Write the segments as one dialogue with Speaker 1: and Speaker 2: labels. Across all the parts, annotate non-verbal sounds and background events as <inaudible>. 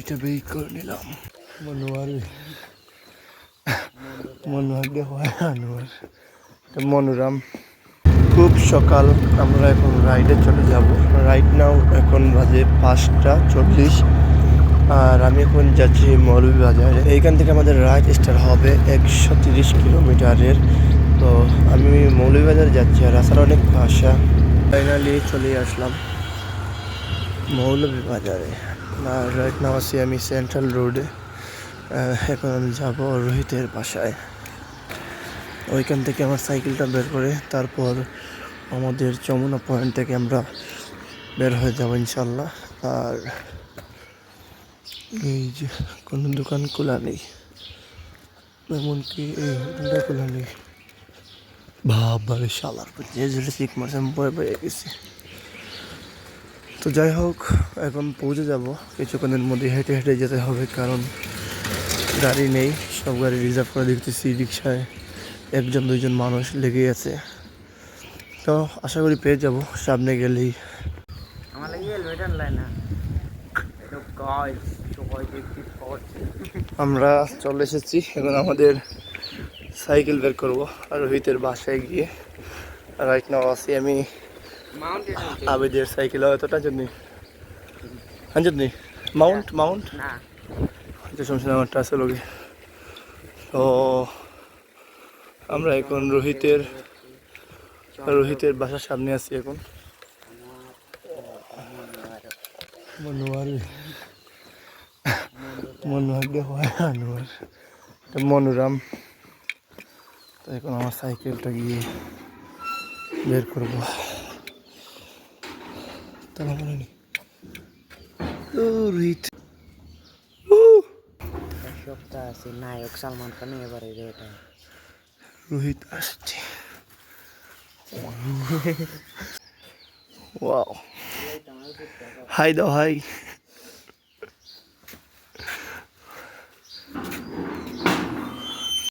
Speaker 1: এটা বেই করে নিলাম। মনোয়ার মনোয়ার হয় আনোয়ার। মনোরাম। খুব সকাল, আমরা এখন রাইডে চলে যাব। রাইড নাও এখন বাজে পাঁচটা চল্লিশ, আর আমি এখন যাচ্ছি মৌলভী বাজারে। এইখান থেকে আমাদের রাইড স্টার্ট হবে একশো তিরিশ কিলোমিটারের। তো আমি মৌলভীবাজার যাচ্ছি, আর রাস্তার অনেক ভাষা। ফাইনালি চলে আসলাম মৌলভীবাজারে রাইট নাও আছি আমি সেন্ট্রাল রোডে এখন আমি যাব রোহিতের বাসায়। ওইখান থেকে আমার সাইকেলটা বের করে তারপর আমাদের যমুনা পয়েন্ট থেকে আমরা বের হয়ে যাব ইনশাল্লাহ আর এই যে কোনো দোকান খোলা নেই। এমনকি এই হোটেলটা খোলা নেই। বাবারে শালার পর যে যেটা ঠিক মারছে, আমি ভয় পেয়ে গেছি। তো যাই হোক এখন পৌঁছে যাব। কিছুক্ষণের মধ্যে হেঁটে হেঁটে যেতে হবে কারণ গাড়ি নেই। সব গাড়ি রিজার্ভ করে দেখতেছি রিক্সায় একজন দুইজন মানুষ লেগে আছে। তো আশা করি পেয়ে যাব সামনে গেলেই।
Speaker 2: আমার
Speaker 1: আমরা চলে এসেছি এখন আমাদের সাইকেল বের করব আর রোহিতের বাসায় গিয়ে। রাইট নাও আছি আমি আবেদের সাইকেল এতটা হ্যাঁ যদি মাউন্ট মাউন্ট
Speaker 2: না।
Speaker 1: যে সমস্যা আমারটা আছে লোকে তো আমরা এখন রোহিতের রোহিতের বাসার সামনে আছি এখন। মনোয়ার মনোয়ার আনোয়ার মনোরাম। তো এখন আমার সাইকেলটা গিয়ে বের করব। তারা বলেনি ও রোহিত
Speaker 2: সপ্তাহ আছে নায়ক সালমান খান এবারে এটা
Speaker 1: রোহিত আসছে। <laughs> ওয়াও। হাই দাও হাই।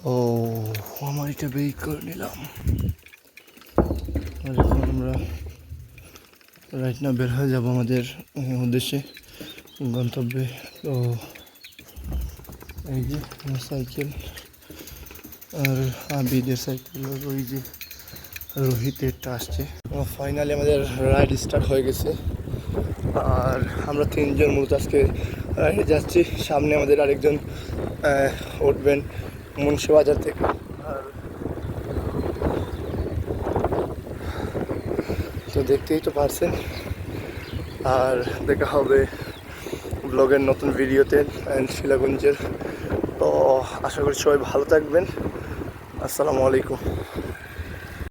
Speaker 1: ও আমার এটা বেই করে নিলাম। আর এখন আমরা রাইট না বের হয়ে যাব আমাদের উদ্দেশ্যে, গন্তব্যে। তো, এই যে সাইকেল, আর আবিদের সাইকেল ওই যে রোহিতেরটা আসছে। ফাইনালি আমাদের রাইড স্টার্ট হয়ে গেছে। আর আমরা তিনজন মূলত আজকে রাইডে যাচ্ছি। সামনে আমাদের আরেকজন উঠবেন মুন্সিবাজার থেকে। আর তো দেখতেই তো পারছেন। আর দেখা হবে ব্লগের নতুন ভিডিওতে অ্যান্ড শিলাগঞ্জের। তো আশা করি সবাই ভালো থাকবেন। আসসালামু আলাইকুম।